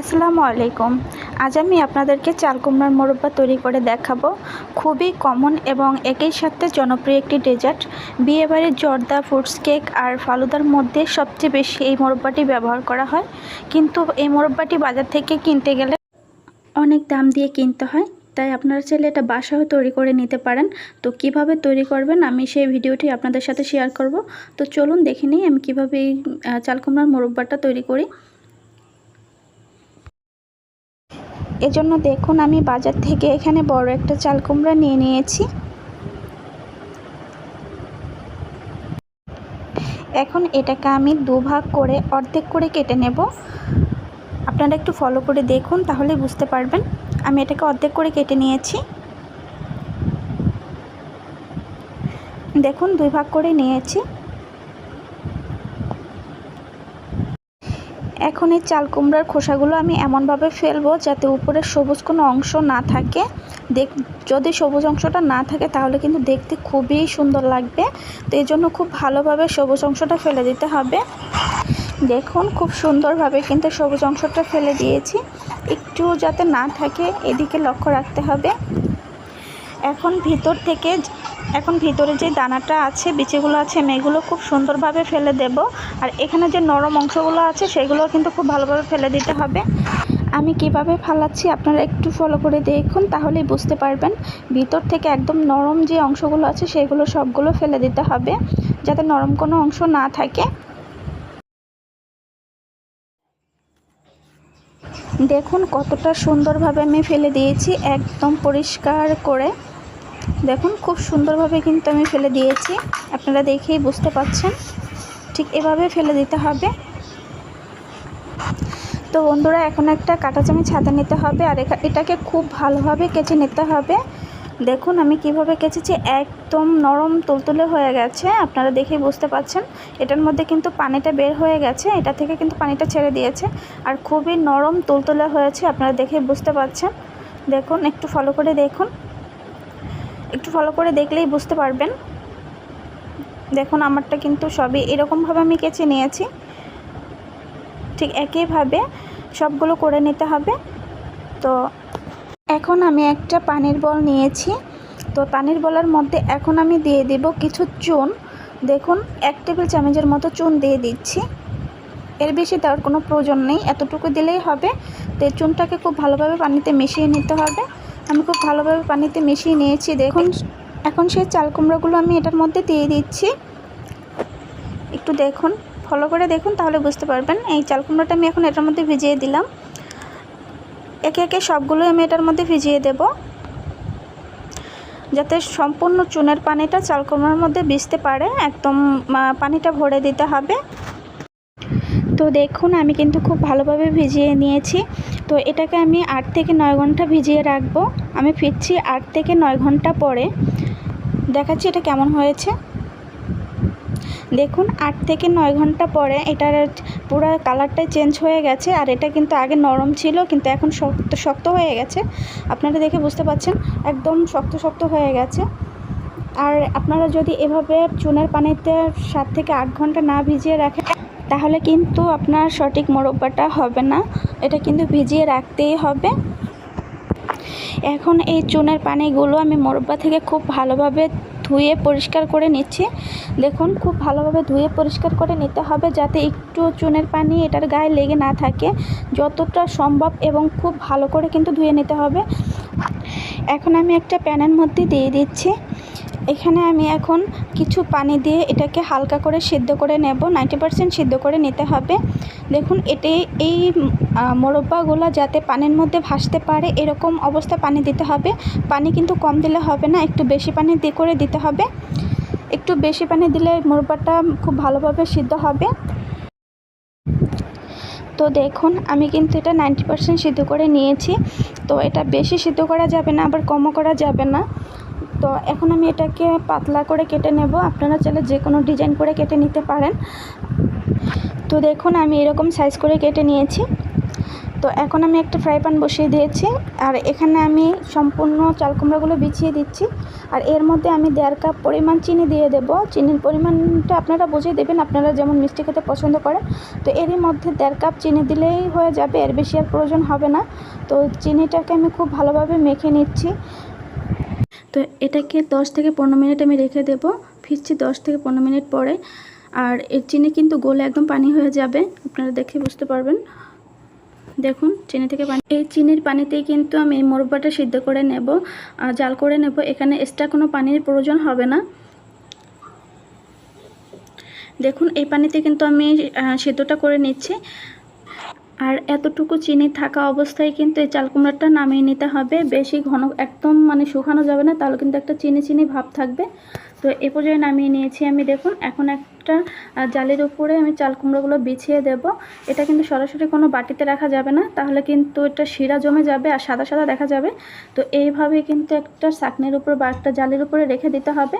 আসসালামু আলাইকুম। আজ আমি আপনাদেরকে চাল কুমড়ার মোরব্বা তৈরি করে দেখাবো। খুবই কমন এবং একই সাথে জনপ্রিয় একটি ডেজার্ট বিয়েবাড়ির জর্দা ফ্রুটস কেক আর ফালুদার মধ্যে সবচেয়ে বেশি এই মোরব্বাটি ব্যবহার করা হয়। কিন্তু এই মোরব্বাটি বাজার থেকে কিনতে গেলে অনেক দাম দিয়ে কিনতে হয়। তাই আপনারা চাইলে এটা বাসাও তৈরি করে নিতে পারেন। তো কীভাবে তৈরি করবেন আমি সেই ভিডিওটি আপনাদের সাথে শেয়ার করব। তো চলুন দেখে নিই আমি কীভাবে এই আহ, চাল কুমড়ার মোরব্বাটা তৈরি করি। এজন্য দেখুন আমি বাজার থেকে এখানে বড় একটা চাল কুমড়া নিয়ে নিয়েছি। এখন এটাকে আমি দুভাগ করে অর্ধেক করে কেটে নেব। আপনারা একটু ফলো করে দেখুন, তাহলে বুঝতে পারবেন। আমি এটাকে অর্ধেক করে কেটে নিয়েছি। দেখুন, দুই ভাগ করে নিয়েছি। এখন এই চাল কুমড়ার খোসাগুলো আমি এমনভাবে ফেলব যাতে উপরে সবুজ কোনো অংশ না থাকে। দেখ, যদি সবুজ অংশটা না থাকে তাহলে কিন্তু দেখতে খুবই সুন্দর লাগবে। তো এই জন্য খুব ভালোভাবে সবুজ অংশটা ফেলে দিতে হবে। দেখুন, খুব সুন্দরভাবে কিন্তু সবুজ অংশটা ফেলে দিয়েছি। একটু যাতে না থাকে, এদিকে লক্ষ্য রাখতে হবে। এখন ভিতর থেকে এখন ভিতরে যে দানাটা আছে, বিচিগুলো আছে, আমি এগুলো খুব সুন্দরভাবে ফেলে দেব। আর এখানে যে নরম অংশগুলো আছে সেগুলো কিন্তু খুব ভালোভাবে ফেলে দিতে হবে। আমি কীভাবে ফালাচ্ছি আপনারা একটু ফলো করে দেখুন, তাহলেই বুঝতে পারবেন। ভিতর থেকে একদম নরম যে অংশগুলো আছে, সেগুলো সবগুলো ফেলে দিতে হবে, যাতে নরম কোনো অংশ না থাকে। দেখুন কতটা সুন্দরভাবে আমি ফেলে দিয়েছি, একদম পরিষ্কার করে। দেখুন, খুব সুন্দরভাবে কিন্তু আমি ফেলে দিয়েছি। আপনারা দেখেই বুঝতে পাচ্ছেন। ঠিক এভাবে ফেলে দিতে হবে। তো বন্ধুরা, এখন একটা কাঁটা চামচ হাতে নিতে হবে আর এটাকে খুব ভালোভাবে কেচে নিতে হবে। দেখুন, আমি কীভাবে কেচেছি, একদম নরম তুলতুলে হয়ে গেছে। আপনারা দেখেই বুঝতে পাচ্ছেন। এটার মধ্যে কিন্তু পানিটা বের হয়ে গেছে। এটা থেকে কিন্তু পানিটা ছেড়ে দিয়েছে। আর খুবই নরম তুলতুলে হয়েছে, আপনারা দেখেই বুঝতে পাচ্ছেন। দেখুন, একটু ফলো করে দেখুন। একটু ফলো করে দেখলেই বুঝতে পারবেন। দেখুন, আমারটা কিন্তু সবই এরকমভাবে আমি কেচে নিয়েছি। ঠিক একইভাবে সবগুলো করে নিতে হবে। তো এখন আমি একটা পানির বল নিয়েছি। তো পানির বলার মধ্যে এখন আমি দিয়ে দেব কিছু চুন। দেখুন, এক টেবিল চামচের মতো চুন দিয়ে দিচ্ছি। এর বেশি দেওয়ার কোনো প্রয়োজন নেই। এতটুকু দিলেই হবে। তো চুনটাকে খুব ভালোভাবে পানিতে মিশিয়ে নিতে হবে। আমি খুব ভালোভাবে পানিতে মিশিয়ে নিয়েছি, দেখুন। এখন সেই চাল কুমড়োগুলো আমি এটার মধ্যে দিয়ে দিচ্ছি। একটু দেখুন ফলো করে দেখুন, তাহলে বুঝতে পারবেন। এই চাল কুমড়োটা আমি এখন এটার মধ্যে ভিজিয়ে দিলাম। একে একে সবগুলো আমি এটার মধ্যে ভিজিয়ে দেব। যাতে সম্পূর্ণ চুনের পানিটা চাল কুমড়োর মধ্যে ভিজতে পারে, একদম পানিটা ভরে দিতে হবে। তো দেখুন, আমি কিন্তু খুব ভালোভাবে ভিজিয়ে নিয়েছি। তো এটাকে আমি আট থেকে নয় ঘণ্টা ভিজিয়ে রাখব। আমি ফিরছি আট থেকে নয় ঘণ্টা পরে। দেখাচ্ছি এটা কেমন হয়েছে। দেখুন, আট থেকে নয় ঘণ্টা পরে এটার পুরো কালারটাই চেঞ্জ হয়ে গেছে। আর এটা কিন্তু আগে নরম ছিল, কিন্তু এখন শক্ত শক্ত হয়ে গেছে। আপনারা দেখে বুঝতে পাচ্ছেন, একদম শক্ত শক্ত হয়ে গেছে। আর আপনারা যদি এভাবে চুনের পানিতে সাত থেকে আট ঘণ্টা না ভিজিয়ে রাখেন তাহলে কিন্তু আপনার সঠিক মোরব্বাটা হবে না। এটা কিন্তু ভিজিয়ে রাখতেই হবে। এখন এই চুনের পানিগুলো আমি মোরব্বা থেকে খুব ভালোভাবে ধুয়ে পরিষ্কার করে নিচ্ছি। দেখুন, খুব ভালোভাবে ধুয়ে পরিষ্কার করে নিতে হবে যাতে একটু চুনের পানি এটার গায়ে লেগে না থাকে। যতটা সম্ভব এবং খুব ভালো করে কিন্তু ধুয়ে নিতে হবে। এখন আমি একটা প্যানের মধ্যে দিয়ে দিচ্ছি। এখানে আমি এখন কিছু পানি দিয়ে এটাকে হালকা করে সিদ্ধ করে নেব। নাইনটি পারসেন্ট সিদ্ধ করে নিতে হবে। দেখুন এটি এই মোরব্বাগুলো যাতে পানির মধ্যে ভাসতে পারে, এরকম অবস্থা পানি দিতে হবে। পানি কিন্তু কম দিলে হবে না, একটু বেশি পানি দিয়ে করে দিতে হবে। একটু বেশি পানি দিলে মোরব্বাটা খুব ভালোভাবে সিদ্ধ হবে। তো দেখুন, আমি কিন্তু এটা নাইনটি পারসেন্ট সিদ্ধ করে নিয়েছি। তো এটা বেশি সিদ্ধ করা যাবে না, আবার কমও করা যাবে না। তো এখন আমি এটাকে পাতলা করে কেটে নেব। আপনারা চাইলে যে কোনো ডিজাইন করে কেটে নিতে পারেন। তো দেখুন, আমি এরকম সাইজ করে কেটে নিয়েছি। তো এখন আমি একটা ফ্রাই প্যান বসিয়ে দিয়েছি। আর এখানে আমি সম্পূর্ণ চাল কুমড়াগুলো বিছিয়ে দিচ্ছি। আর এর মধ্যে আমি দেড় কাপ পরিমাণ চিনি দিয়ে দেবো। চিনির পরিমাণটা আপনারা বুঝিয়ে দেবেন, আপনারা যেমন মিষ্টি খেতে পছন্দ করেন। তো এরই মধ্যে দেড় কাপ চিনি দিলেই হয়ে যাবে, এর বেশি আর প্রয়োজন হবে না। তো চিনিটাকে আমি খুব ভালোভাবে মেখে নিচ্ছি। তো এটাকে দশ থেকে পনেরো মিনিট আমি রেখে দেবো। ফিরছি দশ থেকে পনেরো মিনিট পরে। আর এর চিনি কিন্তু গলে একদম পানি হয়ে যাবে, আপনারা দেখে বুঝতে পারবেন। দেখুন, চিনি থেকে পানি এই চিনির পানিতেই কিন্তু আমি মোরব্বাটা সিদ্ধ করে নেব জাল করে নেব। এখানে এক্সট্রা কোনো পানির প্রয়োজন হবে না। দেখুন, এই পানিতে কিন্তু আমি সেদ্ধটা করে নিচ্ছি। আর এতটুকু চিনি থাকা অবস্থায় কিন্তু এই চাল কুমড়াটা নামিয়ে নিতে হবে। বেশি ঘন একদম মানে শুকানো যাবে না, তাহলে কিন্তু একটা চিনি চিনি ভাব থাকবে। তো এ পর্যায়ে নামিয়ে নিয়েছি আমি, দেখুন, এখন একটা জালের উপরে আমি চাল কুমড়োগুলো বিছিয়ে দেব। এটা কিন্তু সরাসরি কোনো বাটিতে রাখা যাবে না, তাহলে কিন্তু এটা শিরা জমে যাবে আর সাদা সাদা দেখা যাবে। তো এইভাবে কিন্তু একটা চাকনির উপর বা একটা জালের উপরে রেখে দিতে হবে।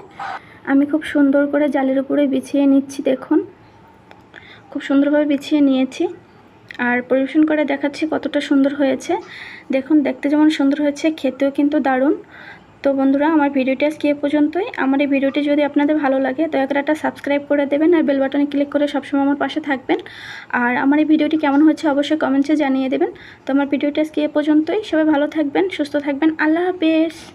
আমি খুব সুন্দর করে জালের উপরে বিছিয়ে নিচ্ছি, দেখুন। খুব সুন্দরভাবে বিছিয়ে নিয়েছি। আর পরিবেশন করে দেখাচ্ছি কতটা সুন্দর হয়েছে। দেখুন, দেখতে যেমন সুন্দর হয়েছে, খেতেও কিন্তু দারুণ। তো বন্ধুরা, আমার ভিডিওটি আজকে এ পর্যন্তই। আমার এই ভিডিওটি যদি আপনাদের ভালো লাগে, দয়া করে একটা সাবস্ক্রাইব করে দেবেন আর বেল বাটনে ক্লিক করে সবসময় আমার পাশে থাকবেন। আর আমার এই ভিডিওটি কেমন হচ্ছে অবশ্যই কমেন্টসে জানিয়ে দেবেন। তো আমার ভিডিওটি আজকে এ পর্যন্তই। সবাই ভালো থাকবেন, সুস্থ থাকবেন। আল্লাহ হাফেজ।